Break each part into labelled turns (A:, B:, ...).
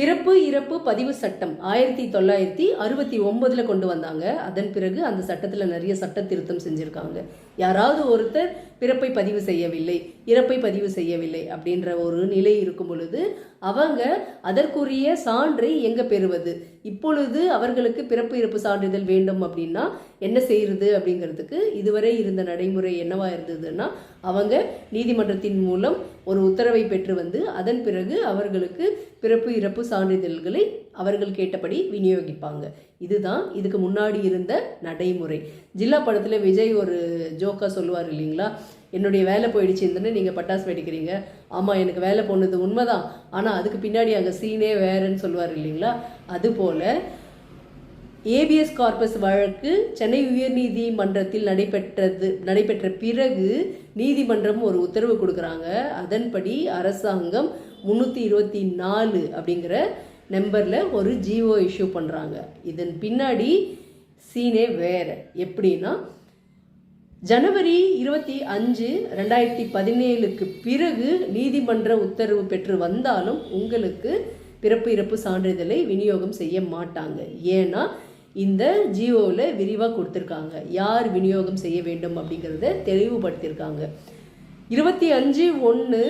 A: பிறப்பு இறப்பு பதிவு சட்டம் ஆயிரத்தி தொள்ளாயிரத்தி அறுபத்தி ஒன்பதுல கொண்டு வந்தாங்க. அதன் பிறகு அந்த சட்டத்தில் நிறைய சட்ட திருத்தம் செஞ்சுருக்காங்க. யாராவது ஒருத்தர் பிறப்பை பதிவு செய்யவில்லை இறப்பை பதிவு செய்யவில்லை அப்படின்ற ஒரு நிலை இருக்கும் பொழுது அவங்க அதற்குரிய சான்றை எங்க பெறுவது? இப்பொழுது அவர்களுக்கு பிறப்பு இறப்பு சான்றிதழ் வேண்டும் அப்படின்னா என்ன செய்யறது அப்படிங்கிறதுக்கு இதுவரை இருந்த நடைமுறை என்னவா இருந்ததுன்னா அவங்க நீதிமன்றத்தின் மூலம் ஒரு உத்தரவை பெற்று வந்து அதன் பிறகு அவர்களுக்கு பிறப்பு இறப்பு சான்றிதழ்களை அவர்கள் கேட்டபடி விநியோகிப்பாங்க. இதுதான் இதுக்கு முன்னாடி இருந்த நடைமுறை. ஜில்லா படத்தில் விஜய் ஒரு ஜோக்கா சொல்லுவார் இல்லைங்களா? என்னுடைய வேலை போயிடுச்சு இருந்துன்னு நீங்கள் பட்டாசு வெடிக்கிறீங்க. ஆமாம் எனக்கு வேலை போனது உண்மைதான். ஆனால் அதுக்கு பின்னாடி அங்கே சீனே வேறுன்னு சொல்லுவார் இல்லைங்களா? அதுபோல் ஏபிஎஸ் கார்பஸ் வழக்கு சென்னை உயர்நீதிமன்றத்தில் நடைபெற்றது நடைபெற்ற பிறகு நீதிமன்றம் ஒரு உத்தரவு கொடுக்குறாங்க. அதன்படி அரசாங்கம் முந்நூற்றி இருபத்தி நாலு அப்படிங்கிற நம்பரில் ஒரு ஜிஓ இஷ்யூ பண்ணுறாங்க இதன் பின்னாடி சீனே வேறு. எப்படின்னா ஜனவரி இருபத்தி அஞ்சு ரெண்டாயிரத்தி பதினேழுக்கு பிறகு நீதிமன்ற உத்தரவு பெற்று வந்தாலும் உங்களுக்கு பிறப்பு இறப்பு சான்றிதழை விநியோகம் செய்ய மாட்டாங்க. ஏன்னா இந்த ஜியோவில் விரிவாக கொடுத்துருக்காங்க. யார் விநியோகம் செய்ய வேண்டும் அப்படிங்கிறத தெளிவுபடுத்தியிருக்காங்க. இருபத்தி அஞ்சு ஒன்று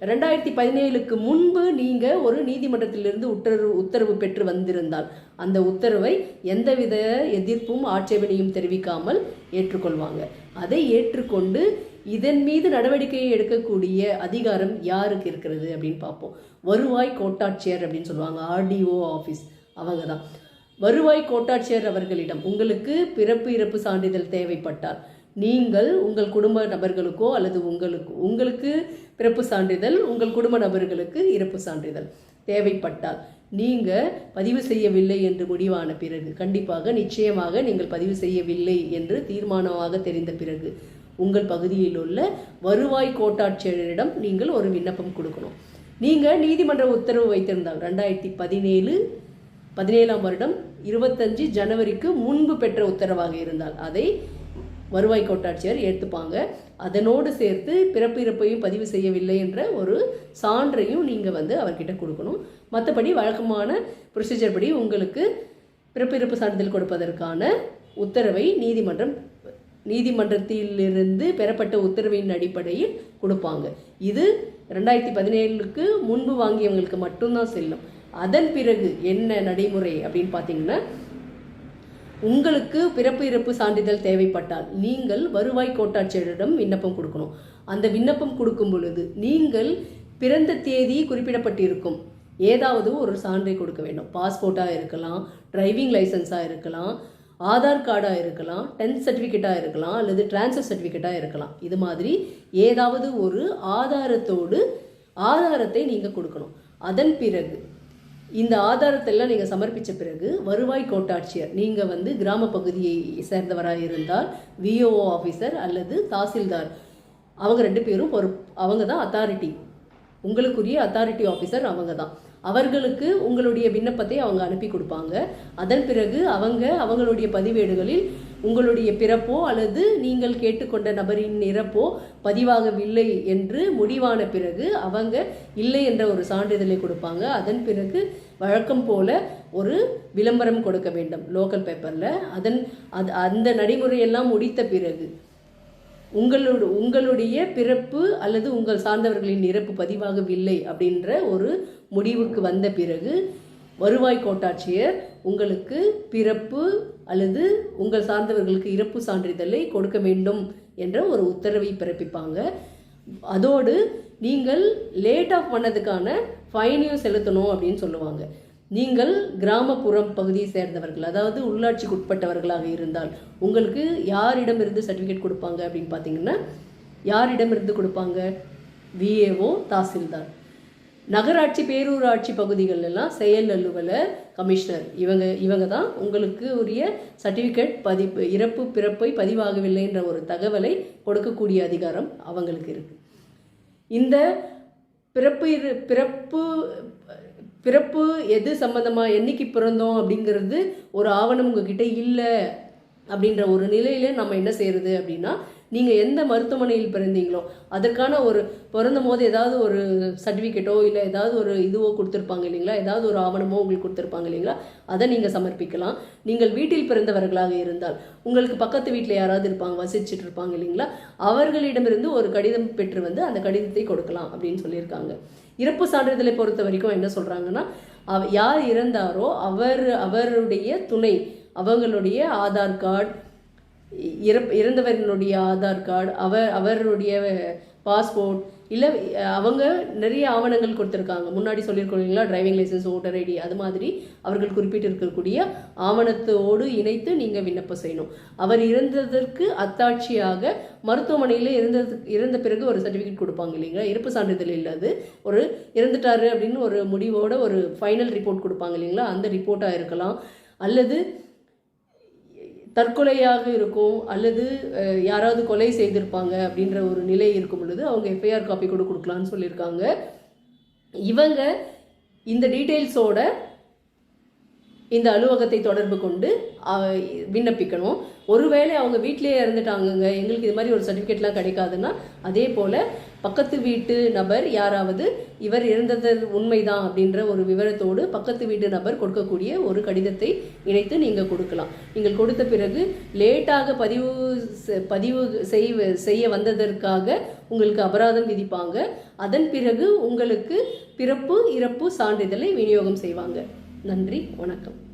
A: ரெண்டாயிரத்தி பதினேழுக்கு முன்பு நீங்கள் ஒரு நீதிமன்றத்திலிருந்து உத்தரவு உத்தரவு பெற்று வந்திருந்தால் அந்த உத்தரவை எந்தவித எதிர்ப்பும் ஆட்சேபனையும் தெரிவிக்காமல் ஏற்றுக்கொள்வாங்க. அதை ஏற்றுக்கொண்டு இதன் மீது நடவடிக்கையை எடுக்கக்கூடிய அதிகாரம் யாருக்கு இருக்கிறது அப்படின்னு பார்ப்போம். வருவாய் கோட்டாட்சியர் அப்படின்னு சொல்லுவாங்க ஆர்டிஓ ஆஃபீஸ் அவங்க தான். வருவாய் கோட்டாட்சியர் அவர்களிடம் உங்களுக்கு பிறப்பு இறப்பு சான்றிதழ் தேவைப்பட்டால் நீங்கள் உங்கள் குடும்ப நபர்களுக்கோ அல்லது உங்களுக்கு உங்களுக்கு பிறப்பு சான்றிதழ் உங்கள் குடும்ப நபர்களுக்கு இறப்பு சான்றிதழ் தேவைப்பட்டால் நீங்கள் பதிவு செய்யவில்லை என்று முடிவான பிறகு கண்டிப்பாக நிச்சயமாக நீங்கள் பதிவு செய்யவில்லை என்று தீர்மானமாக தெரிந்த பிறகு உங்கள் பகுதியில் உள்ள வருவாய் கோட்டாட்சியரிடம் நீங்கள் ஒரு விண்ணப்பம் கொடுக்கணும். நீங்கள் நீதிமன்ற உத்தரவு வைத்திருந்தால் ரெண்டாயிரத்தி பதினேழு பதினேழாம் வருடம் இருபத்தஞ்சு ஜனவரிக்கு முன்பு பெற்ற உத்தரவாக இருந்தால் அதை வருவாய் கோட்டாட்சியர் ஏற்றுப்பாங்க அதனோடு சேர்த்து பிறப்பிறப்பையும் பதிவு செய்யவில்லை என்ற ஒரு சான்றையும் நீங்கள் வந்து அவர்கிட்ட கொடுக்கணும். மற்றபடி வழக்கமான ப்ரொசீஜர் படி உங்களுக்கு பிறப்பிறப்பு சான்றிதழ் கொடுப்பதற்கான உத்தரவை நீதிமன்றம் நீதிமன்றத்திலிருந்து பெறப்பட்ட உத்தரவின் அடிப்படையில் கொடுப்பாங்க. இது ரெண்டாயிரத்தி பதினேழுக்கு முன்பு வாங்கியவங்களுக்கு மட்டும்தான் செல்லும். அதன் பிறகு என்ன நடைமுறை அப்படின்னு பார்த்தீங்கன்னா உங்களுக்கு பிறப்பு இறப்பு சான்றிதழ் தேவைப்பட்டால் நீங்கள் வருவாய் கோட்டாட்சியரிடம் விண்ணப்பம் கொடுக்கணும். அந்த விண்ணப்பம் கொடுக்கும் பொழுது நீங்கள் பிறந்த தேதி குறிப்பிடப்பட்டிருக்கும். ஏதாவது ஒரு சான்றை கொடுக்க வேண்டும். பாஸ்போர்ட்டாக இருக்கலாம் டிரைவிங் லைசன்ஸாக இருக்கலாம் ஆதார் கார்டாக இருக்கலாம் டென்த் சர்டிஃபிகேட்டாக இருக்கலாம் அல்லது டிரான்ஸ்ஃபர் சர்டிஃபிகேட்டாக இருக்கலாம். இது மாதிரி ஏதாவது ஒரு ஆதாரத்தோடு ஆதாரத்தை நீங்கள் கொடுக்கணும். அதன் பிறகு இந்த ஆதாரத்தெல்லாம் நீங்கள் சமர்ப்பித்த பிறகு வருவாய் கோட்டாட்சியர் நீங்கள் வந்து கிராம பகுதியை சேர்ந்தவராக இருந்தால் விஓஓ ஆஃபீஸர் அல்லது தாசில்தார் அவங்க ரெண்டு பேரும் ஒரு அவங்க தான் அத்தாரிட்டி உங்களுக்குரிய அத்தாரிட்டி ஆஃபீஸர் அவங்க தான். அவர்களுக்கு உங்களுடைய விண்ணப்பத்தை அவங்க அனுப்பி கொடுப்பாங்க. அதன் பிறகு அவங்க அவங்களுடைய பதிவேடுகளில் உங்களுடைய பிறப்போ அல்லது நீங்கள் கேட்டுக்கொண்ட நபரின் இறப்போ பதிவாகவில்லை என்று முடிவான பிறகு அவங்க இல்லை என்ற ஒரு சான்றிதழை கொடுப்பாங்க. அதன் பிறகு வழக்கம் போல ஒரு விளம்பரம் கொடுக்க வேண்டும் லோக்கல் பேப்பரில். அதன் அது அந்த நடைமுறையெல்லாம் முடித்த பிறகு உங்களோட உங்களுடைய பிறப்பு அல்லது உங்கள் சார்ந்தவர்களின் இறப்பு பதிவாகவில்லை அப்படின்ற ஒரு முடிவுக்கு வந்த பிறகு வருவாய் கோட்டாட்சியர் உங்களுக்கு பிறப்பு அல்லது உங்கள் சார்ந்தவர்களுக்கு இறப்பு சான்றிதழை கொடுக்க வேண்டும் என்ற ஒரு உத்தரவை பிறப்பிப்பாங்க. அதோடு நீங்கள் லேட் ஆஃப் பண்ணதுக்கான ஃபைனையும் செலுத்தணும் அப்படின்னு சொல்லுவாங்க. நீங்கள் கிராமப்புறம் பகுதியை சேர்ந்தவர்கள் அதாவது உள்ளாட்சிக்கு உட்பட்டவர்களாக இருந்தால் உங்களுக்கு யாரிடமிருந்து சர்டிஃபிகேட் கொடுப்பாங்க அப்படின்னு பார்த்தீங்கன்னா யாரிடமிருந்து கொடுப்பாங்க? விஏஓ தாசில்தார். நகராட்சி பேரூராட்சி பகுதிகள் எல்லாம் செயல் அலுவலர் கமிஷனர். இவங்க இவங்க தான் உங்களுக்கு உரிய சர்டிஃபிகேட் பதிப்பு இறப்பு பிறப்பை பதிவாகவில்லை என்ற ஒரு தகவலை கொடுக்கக்கூடிய அதிகாரம் அவங்களுக்கு இருக்கு. இந்த பிறப்பு இரு பிறப்பு பிறப்பு எது சம்மந்தமாக என்னைக்கு பிறந்தோம் அப்படிங்கிறது ஒரு ஆவணம் உங்ககிட்ட இல்லை அப்படின்ற ஒரு நிலையில நம்ம என்ன செய்யறது அப்படின்னா நீங்கள் எந்த மருத்துவமனையில் பிறந்தீங்களோ அதற்கான ஒரு பிறந்தும் போது ஏதாவது ஒரு சர்டிஃபிகேட்டோ இல்லை ஏதாவது ஒரு இதுவோ கொடுத்துருப்பாங்க இல்லைங்களா? ஏதாவது ஒரு ஆவணமோ உங்களுக்கு கொடுத்துருப்பாங்க இல்லைங்களா? அதை நீங்கள் சமர்ப்பிக்கலாம். நீங்கள் வீட்டில் பிறந்தவர்களாக இருந்தால் உங்களுக்கு பக்கத்து வீட்டில் யாராவது இருப்பாங்க வசிச்சுட்டு இருப்பாங்க இல்லைங்களா? அவர்களிடமிருந்து ஒரு கடிதம் பெற்று வந்து அந்த கடிதத்தை கொடுக்கலாம் அப்படின்னு சொல்லியிருக்காங்க. இறப்பு சான்றிதழை பொறுத்த வரைக்கும் என்ன சொல்கிறாங்கன்னா அவ யார் இறந்தாரோ அவர் அவருடைய துணை அவங்களுடைய ஆதார் கார்டு இறப் இறந்தவர்களுடைய ஆதார் கார்டு அவர் அவருடைய பாஸ்போர்ட் இல்லை அவங்க நிறைய ஆவணங்கள் கொடுத்துருக்காங்க. முன்னாடி சொல்லியிருக்கோம் இல்லைங்களா? டிரைவிங் லைசன்ஸ் ஓட்டர் ஐடி அது மாதிரி அவர்கள் குறிப்பிட்டு இருக்கக்கூடிய ஆவணத்தோடு இணைத்து நீங்கள் விண்ணப்பம் செய்யணும். அவர் இறந்ததற்கு அத்தாட்சியாக மருத்துவமனையில் இருந்தது இறந்த பிறகு ஒரு சர்டிஃபிகேட் கொடுப்பாங்க இல்லைங்களா? இறப்பு சான்றிதழ் இல்லாது ஒரு இறந்துட்டாரு அப்படின்னு ஒரு முடிவோட ஒரு ஃபைனல் ரிப்போர்ட் கொடுப்பாங்க இல்லைங்களா? அந்த ரிப்போர்ட்டாக இருக்கலாம். அல்லது தற்கொலையாக இருக்கும் அல்லது யாராவது கொலை செய்திருப்பாங்க அப்படின்ற ஒரு நிலை இருக்கும் பொழுது அவங்க எஃப்ஐஆர் காப்பி கூட கொடுக்கலான்னு சொல்லியிருக்காங்க. இவங்க இந்த டீட்டெயில்ஸோட இந்த அலுவலகத்தை தொடர்பு கொண்டு விண்ணப்பிக்கணும். ஒருவேளை அவங்க வீட்டிலேயே இறந்துட்டாங்கங்க எங்களுக்கு இது மாதிரி ஒரு சர்டிஃபிகேட்லாம் கிடைக்காதுன்னா அதே போல் பக்கத்து வீட்டு நபர் யாராவது இவர் இறந்தது உண்மைதான் அப்படின்ற ஒரு விவரத்தோடு பக்கத்து வீட்டு நபர் கொடுக்கக்கூடிய ஒரு கடிதத்தை இணைத்து நீங்கள் கொடுக்கலாம். நீங்கள் கொடுத்த பிறகு லேட்டாக பதிவு செ- பதிவு செய் செய்ய வந்ததற்காக உங்களுக்கு அபராதம் விதிப்பாங்க. அதன் பிறகு உங்களுக்கு பிறப்பு இறப்பு சான்றிதழை விநியோகம் செய்வாங்க. நன்றி வணக்கம்.